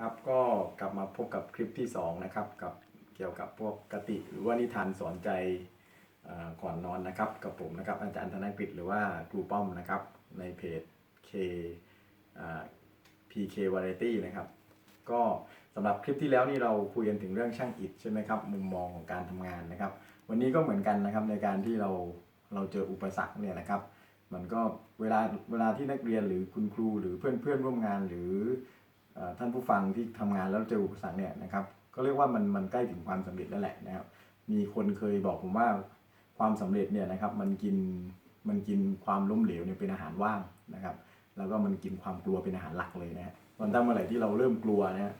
ครับก็กลับมาพบกับคลิปที่2นะครับกับเกี่ยวกับพวกกติ หรือว่านิทานสอนใจอ่อก่อนนอนนะครับ กับผมนะครับอาจารย์ธนกฤษหรือว่าครูป้อมนะครับ ในเพจ K อ่า PK Variety นะครับ ก็สำหรับคลิปที่แล้วนี่เราคุยกันถึงเรื่องช่างอิฐใช่ไหมครับมุมมองของการทำงานนะครับ วันนี้ก็เหมือนกันนะครับในการที่เราเราเจออุปสรรคเนี่ยนะครับ มันก็เวลาเวลาที่นักเรียนหรือคุณครูหรือเพื่อนเพื่อนร่วมงานหรือ ท่านผู้ฟังที่ทำงานแล้วเจออุปสรรคเนี่ยนะครับก็เรียกว่ามันมันใกล้ถึงความสำเร็จแล้วแหละนะครับ มีคนเคยบอกผมว่าความสำเร็จเนี่ยนะครับมันกินมันกินความล้มเหลวเนี่ยเป็นอาหารว่างนะครับ แล้วก็มันกินความกลัวเป็นอาหารหลักเลยนะฮะวันถ้าเมื่อไหร่ที่เราเริ่มกลัวนะฮะ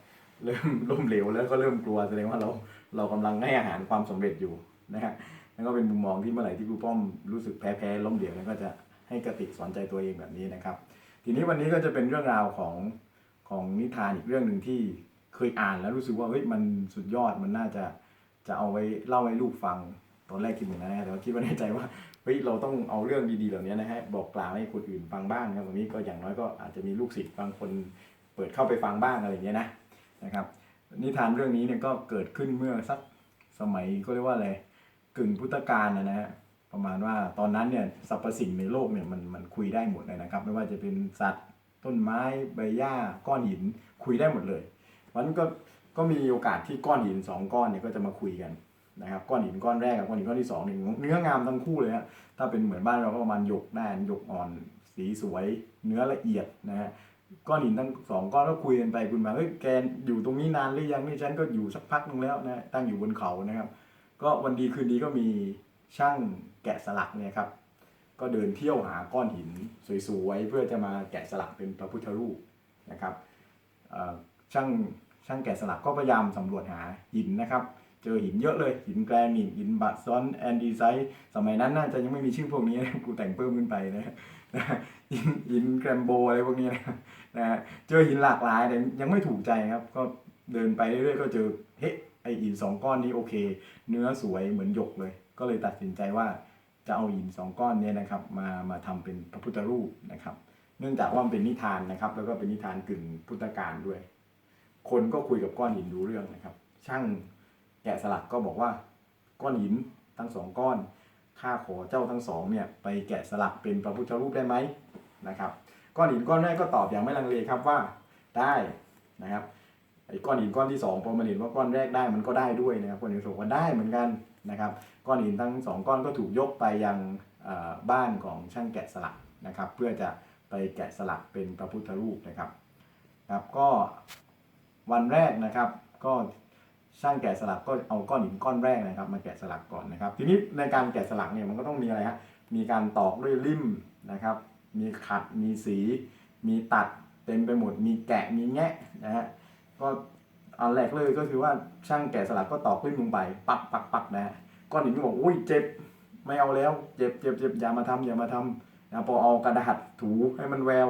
เริ่มล้มเหลวแล้วก็เริ่มกลัวแสดงว่าเราเรากำลังให้อาหารความสำเร็จอยู่นะฮะนั่นก็เป็นมุมมองที่เมื่อไหร่ที่ครูป้อมรู้สึกแพ้แพ้ล้มเหลวแล้วก็จะให้กติกสอนใจตัวเองแบบนี้นะครับ ทีนี้วันนี้ก็จะเป็นเรื่องราวของ ของนิทานอีกเรื่องหนึ่งที่เคยอ่านแล้วรู้สึกว่าเฮ้ยมันสุดยอดมันน่าจะจะเอาไว้เล่าให้ลูกฟังตอนแรกคิดเหมือนกันนะแต่ว่าคิดว่าในใจว่าเฮ้ยเราต้องเอาเรื่องดีๆเหล่านี้นะฮะบอกกล่าวให้คนอื่นฟังบ้างนะครับวันนี้ก็อย่างน้อยก็อาจจะมีลูกศิษย์บางคนเปิดเข้าไปฟังบ้างอะไรอย่างเงี้ยนะนะครับ นิทานเรื่องนี้เนี่ยก็เกิดขึ้นเมื่อสักสมัยก็เรียกว่าอะไรกึ่งพุทธกาลนะนะฮะประมาณว่าตอนนั้นเนี่ยสรรพสิ่งในโลกเนี่ยมันมันคุยได้หมดเลยนะครับ ไม่ว่าจะเป็นสัตว์ ต้นไม้ใบหญ้าก้อนหินคุยได้หมดเลยวันก็ก็มีโอกาสที่ก้อนหินสองก้อนเนี่ยก็จะมาคุยกันนะครับก้อนหินก้อนแรกกับก้อนหินก้อนที่สองเนี่ยเนื้องามทั้งคู่เลยฮะถ้าเป็นเหมือนบ้านเราก็ประมาณหยกได้หยกอ่อนสีสวย เนื้อละเอียดนะฮะก้อนหินทั้งสองก้อนก็คุยกันไปคุยมาเฮ้ยแกอยู่ตรงนี้นานหรือยังนี่ฉันก็อยู่สักพักนึงแล้วนะตั้งอยู่บนเขานะครับ ก็วันดีคืนดีก็มีช่างแกะสลักเนี่ยครับ ก็เดินเที่ยวหาก้อนหินสวยๆเพื่อจะมาแกะสลักเป็นพระพุทธรูปนะครับช่างช่างแกะสลักก็พยายามสำรวจหาหินนะครับ เจอหินเยอะเลยหินแกรนิตหินบัตซอนแอนดีไซต์สมัยนั้นน่าจะยังไม่มีชื่อพวกนี้นะกูแต่งเพิ่มขึ้นไปนะหินหินแกรมโบอะไรพวกนี้นะนะเจอหินหลากหลายแต่ยังไม่ถูกใจครับ ก็เดินไปเรื่อยๆก็เจอเฮ้ไอหินสองก้อนนี้โอเค เนื้อสวยเหมือนหยกเลย ก็เลยตัดสินใจว่า จะเอาหินสองก้อนเนี้นะครับมามาทำเป็นพระพุทธรูปนะครับ เนื่องจากว่ามันเป็นนิทานนะครับ แล้วก็เป็นนิทานกึ่งพุทธกาลด้วย คนก็คุยกับก้อนหินรู้เรื่องนะครับ ช่างแกะสลักก็บอกว่าก้อนหินทั้งสองก้อนข้าขอเจ้าทั้งสองเนี่ยไปแกะสลักเป็นพระพุทธรูปได้ไหมนะครับ ก้อนหินก้อนแรกก็ตอบอย่างไม่ลังเลครับว่าได้นะครับไอ้ก้อนหินก้อนที่สองพอมันเห็นว่าก้อนแรกได้มันก็ได้ด้วยนะครับก้อนหินสองก็ได้เหมือนกัน นะครับก้อนหินทั้งสองก้อนก็ถูกยกไปยังบ้านของช่างแกะสลักนะครับเพื่อจะไปแกะสลักเป็นพระพุทธรูปนะครับครับก็วันแรกนะครับก็ช่างแกะสลักก็เอาก้อนหินก้อนแรกนะครับมาแกะสลักก่อนนะครับ ทีนี้ในการแกะสลักเนี่ยมันก็ต้องมีอะไรฮะมีการตอกด้วยลิ่มนะครับมีขัดมีสี มีตัดเต็มไปหมดมีแกะมีแงะนะฮะก็ อันแรกเลยก็คือว่าช่างแกะสลักก็ตอกลิ่มลงไป ปักปักปักนะฮะก้อนหินก็บอกอุ้ยเจ็บไม่เอาแล้วเจ็บเจ็บเจ็บอย่ามาทำอย่ามาทำนะพอเอากระดาษถูให้มันแวว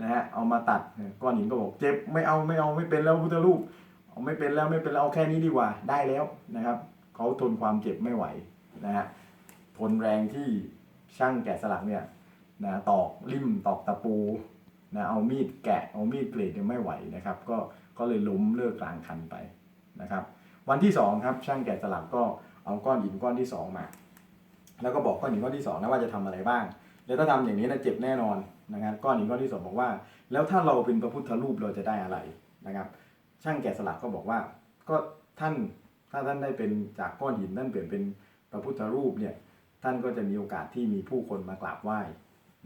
นะฮะเอามาตัดก้อนหินก็บอกเจ็บไม่เอาไม่เอาไม่เป็นแล้วพุทธรูปเอาไม่เป็นแล้วไม่เป็นแล้วเอาแค่นี้ดีกว่าได้แล้วนะครับเขาทนความเจ็บไม่ไหวนะฮะทนแรงที่ช่างแกะสลักเนี่ยนะตอกลิ่มตอกตะปู นะเอามีดแกะเอามีดกรีดไม่ไหวนะครับ ก็ก็เลยล้มเลิกกลางคันไปนะครับ วันที่สองครับช่างแกะสลักก็เอาก้อนหินก้อนที่สองมา แล้วก็บอกก้อนหินก้อนที่สองนะว่าจะทำอะไรบ้าง แล้วถ้าทำอย่างนี้นะเจ็บแน่นอนนะครับก้อนหินก้อนที่สองบอกว่า แล้วถ้าเราเป็นพระพุทธรูปเราจะได้อะไรนะครับ ช่างแกะสลักก็บอกว่าก็ท่านถ้าท่านได้เป็นจากก้อนหินท่านเปลี่ยนเป็นพระพุทธรูปเนี่ยท่านก็จะมีโอกาสที่มีผู้คนมากราบไหว้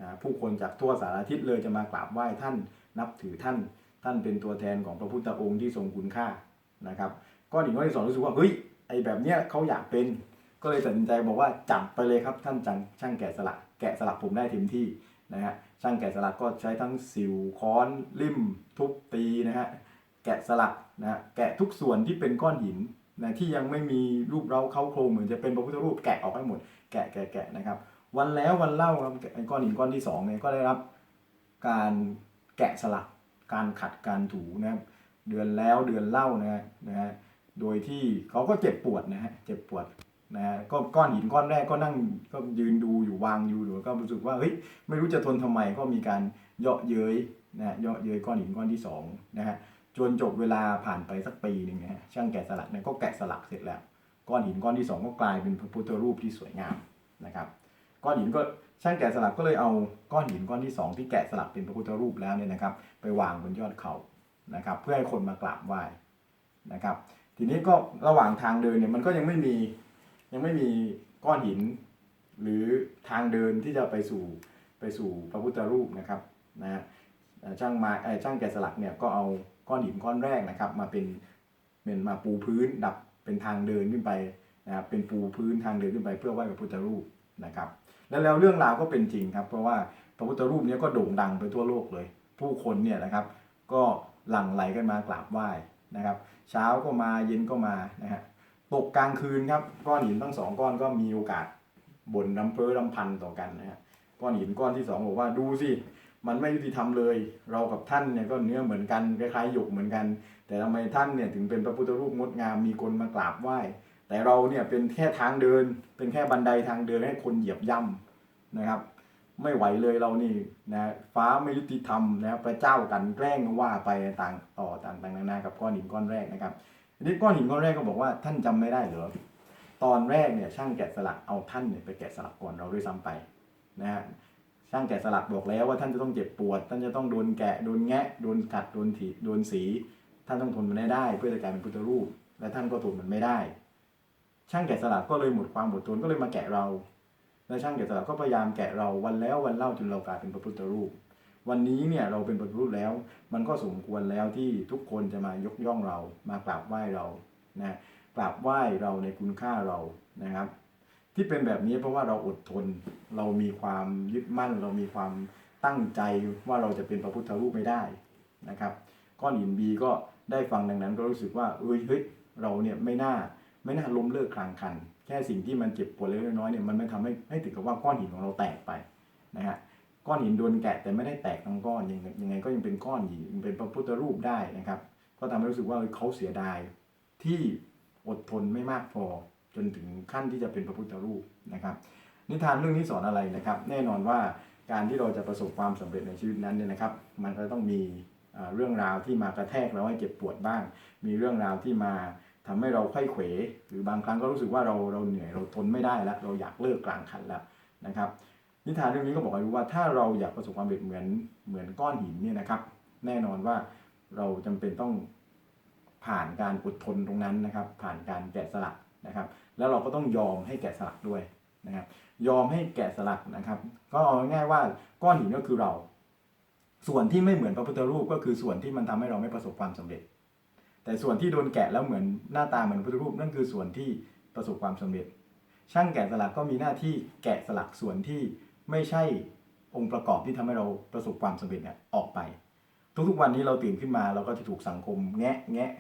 นะผู้คนจากทั่วสารทิศเลยจะมากราบไหว้ท่านนับถือท่าน ท่านเป็นตัวแทนของพระพุทธองค์ที่ทรงคุณค่านะครับก้อนหินก้อนที่สองรู้สึกว่าเฮ้ยไอแบบเนี้ยเขาอยากเป็น ก็เลยตัดสินใจบอกว่าจับไปเลยครับท่านจังช่างแกะสลักแกะสลักผมได้เต็มที่นะฮะช่างแกะสลักก็ใช้ทั้งสิวค้อนลิ่ม ทุบตีนะฮะแกะสลักนะแกะทุกส่วนที่เป็นก้อนหินนะที่ยังไม่มีรูปเร้าเข้าโครงเหมือนจะเป็นพระพุทธรูปแกะออกให้หมด แกะแกะแกะนะครับ วันแล้ววันเล่าครับอ้ก้อนหินก้อนที่สองเนี่ยก็ได้รับการแกะสลักการขัดการถูนะครับเดือนแล้วเดือนเล่านะฮะนะฮะโดยที่เขาก็เจ็บปวดนะฮะเจ็บปวดนะฮะก็ก้อนหินก้อนแรกก็นั่งก็ยืนดูอยู่วางอยู่อยู่ก็รู้สึกว่าเฮ้ยไม่รู้จะทนทำไมก็มีการเยาะเย้ยนะฮะเยาะเย้ยก้อนหินก้อนที่สองนะฮะจนจบเวลาผ่านไปสักปีหนึ่งนะฮะช่างแกะสลักเนี่ยก็แกะสลักเสร็จแล้ว ก้อนหินก้อนที่สองก็กลายเป็นพระพุทธรูปที่สวยงามนะครับ ก้อนหินก็ช่างแกะสลักก็เลยเอาก้อนหินก้อนที่สองที่แกะสลักเป็นพระพุทธรูปแล้วเนี่ยนะครับ ไปวางบนยอดเขานะครับ เพื่อให้คนมากราบไหว้นะครับ ทีนี้ก็ระหว่างทางเดินเนี่ยมันก็ยังไม่มียังไม่มีก้อนหิน หรือทางเดินที่จะไปสู่ไปสู่พระพุทธรูปนะครับนะช่างมาเอ่อช่างแกะสลักเนี่ยก็เอาก้อนหินก้อนแรกนะครับ มาเป็นเป็นมาปูพื้นดับเป็นทางเดินขึ้นไปนะครับเป็นปูพื้นทางเดินขึ้นไปเพื่อไหว้พระพุทธรูปนะครับ แล้วแล้วเรื่องราวก็เป็นจริงครับ เพราะว่าพระพุทธรูปนี้ก็โด่งดังไปทั่วโลกเลย ผู้คนเนี่ยนะครับ ก็หลั่งไหลกันมากราบไหว้นะครับ เช้าก็มาเย็นก็มานะฮะตกกลางคืนครับก้อนหินทั้งสองก้อนก็มีโอกาสบ่นรำเพ้อรำพันต่อกันนะฮะก้อนหินก้อนที่สองบอกว่าดูสิมันไม่ยุติธรรมเลย เรากับท่านเนี่ยก็เนื้อเหมือนกันคล้ายๆหยกเหมือนกัน แต่ทำไมท่านเนี่ยถึงเป็นพระพุทธรูปงดงามมีคนมากราบไหว้ แต่เราเนี่ยเป็นแค่ทางเดิน เป็นแค่บันไดทางเดินให้คนเหยียบย่ำนะครับ ไม่ไหวเลยเรานี่นะฟ้าไม่ยุติธรรมนะพระเจ้ากันแกล้งว่าไปต่างต่อต่างต่างนานากับก้อนหินก้อนแรกนะครับทีนี้ก้อนหินก้อนแรกก็บอกว่าท่านจำไม่ได้เหรอตอนแรกเนี่ยช่างแกะสลักเอาท่านเนี่ยไปแกะสลักก่อนเราด้วยซ้ำไปนะฮะช่างแกะสลักบอกแล้วว่าท่านจะต้องเจ็บปวด ท่านจะต้องโดนแกะโดนแงะโดนกัดโดนถีโดนสี ท่านต้องทนมันให้ได้ เพื่อจะกลายเป็นพุทธรูป และท่านก็ทนมันไม่ได้ ช่างแกะสลักก็เลยหมดความอดทนก็เลยมาแกะเรา และช่างแกะสลักก็พยายามแกะเราวันแล้ววันเล่าจนเรากลายเป็นพระพุทธรูป วันนี้เนี่ยเราเป็นพระพุทธรูปแล้ว มันก็สมควรแล้วที่ทุกคนจะมายกย่องเรามากราบไหว้เรานะกราบไหว้เราในคุณค่าเรานะครับ ที่เป็นแบบนี้เพราะว่าเราอดทนเรามีความยึดมั่น เรามีความตั้งใจว่าเราจะเป็นพระพุทธรูปไม่ได้นะครับก้อนหินบีก็ได้ฟังดังนั้นก็รู้สึกว่าเอ้ยเฮ้ยเราเนี่ยไม่น่า ไม่น่าล้มเลิกคลางคัน แค่สิ่งที่มันเจ็บปวดเล็กน้อยเนี่ยมันไม่ทำให้ให้ถึงกับว่าก้อนหินของเราแตกไปนะฮะก้อนหินโดนแกะแต่ไม่ได้แตกทั้งก้อนยังยังไงก็ยังเป็นก้อนหินเป็นพระพุทธรูปได้นะครับ ก็ทำให้รู้สึกว่าเขาเสียดายที่อดทนไม่มากพอจนถึงขั้นที่จะเป็นพระพุทธรูปนะครับ นิทานเรื่องนี้สอนอะไรนะครับ แน่นอนว่าการที่เราจะประสบความสำเร็จในชีวิตนั้นเนี่ยนะครับ มันก็ต้องมีเรื่องราวที่มากระแทกเราให้เจ็บปวดบ้าง มีเรื่องราวที่มา ทำให้เราไข้เขวหรือบางครั้งก็รู้สึกว่าเราเราเหนื่อยเราทนไม่ได้แล้วเราอยากเลิกกลางคันแล้วนะครับ นิทานเรื่องนี้ก็บอกให้รู้ว่าถ้าเราอยากประสบความสำเร็จเหมือนเหมือนก้อนหินเนี่ยนะครับ แน่นอนว่าเราจำเป็นต้องผ่านการอดทนตรงนั้นนะครับ ผ่านการแกะสลักนะครับ แล้วเราก็ต้องยอมให้แกะสลักด้วยนะครับ ยอมให้แกะสลักนะครับ ก็เอาง่ายว่าก้อนหินก็คือเรา ส่วนที่ไม่เหมือนพระพุทธรูปก็คือส่วนที่มันทำให้เราไม่ประสบความสำเร็จ แต่ส่วนที่โดนแกะแล้วเหมือนหน้าตาเหมือนพุทธรูปนั่นคือส่วนที่ประสบความสำเร็จ ช่างแกะสลักก็มีหน้าที่แกะสลักส่วนที่ไม่ใช่องค์ประกอบที่ทำให้เราประสบความสำเร็จเนี่ยออกไป ทุกๆวันนี้เราตื่นขึ้นมาเราก็จะถูกสังคมแงะแงะ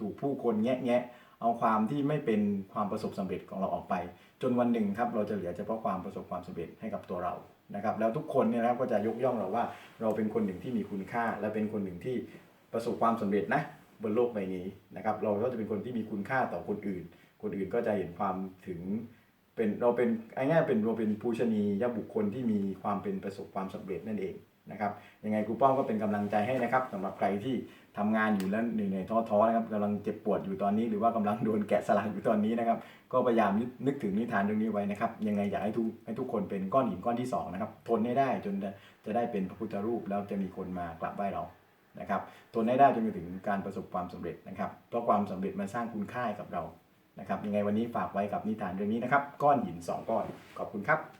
ถูกผู้คนแงะแงะเอาความที่ไม่เป็นความประสบสำเร็จของเราออกไป จนวันหนึ่งครับเราจะเหลือเฉพาะความประสบความสำเร็จให้กับตัวเรานะครับ แล้วทุกคนเนี่ยนะครับก็จะยกย่องเราว่า เราเป็นคนหนึ่งที่มีคุณค่า และเป็นคนหนึ่งที่ประสบความสำเร็จนะ บนโลกใบนี้นะครับ เราก็จะเป็นคนที่มีคุณค่าต่อคนอื่น คนอื่นก็จะเห็นความถึงเป็นเราเป็นง่ายๆเป็นเราเป็นผู้ชนียบุคคลที่มีความเป็นประสบความสำเร็จนั่นเองนะครับยังไงครูป้อมก็เป็นกำลังใจให้นะครับสำหรับใครที่ทำงานอยู่แล้วเหนื่อยๆท้อๆนะครับกำลังเจ็บปวดอยู่ตอนนี้ หรือว่ากำลังโดนแกะสลักอยู่ตอนนี้นะครับ ก็พยายามนึกถึงนิทานเรื่องนี้ไว้นะครับ ยังไงอยากให้ทุกให้ทุกคนเป็นก้อนหินก้อนที่สองนะครับทนให้ได้จนจะจะได้เป็นพระพุทธรูปแล้วจะมีคนมากราบไหว้เรา นะครับทนให้ได้จนถึงการประสบความสำเร็จนะครับเพราะความสำเร็จมันสร้างคุณค่าให้กับเรานะครับยังไงวันนี้ฝากไว้กับนิทานเรื่องนี้นะครับ ก้อนหิน 2 ก้อนขอบคุณครับ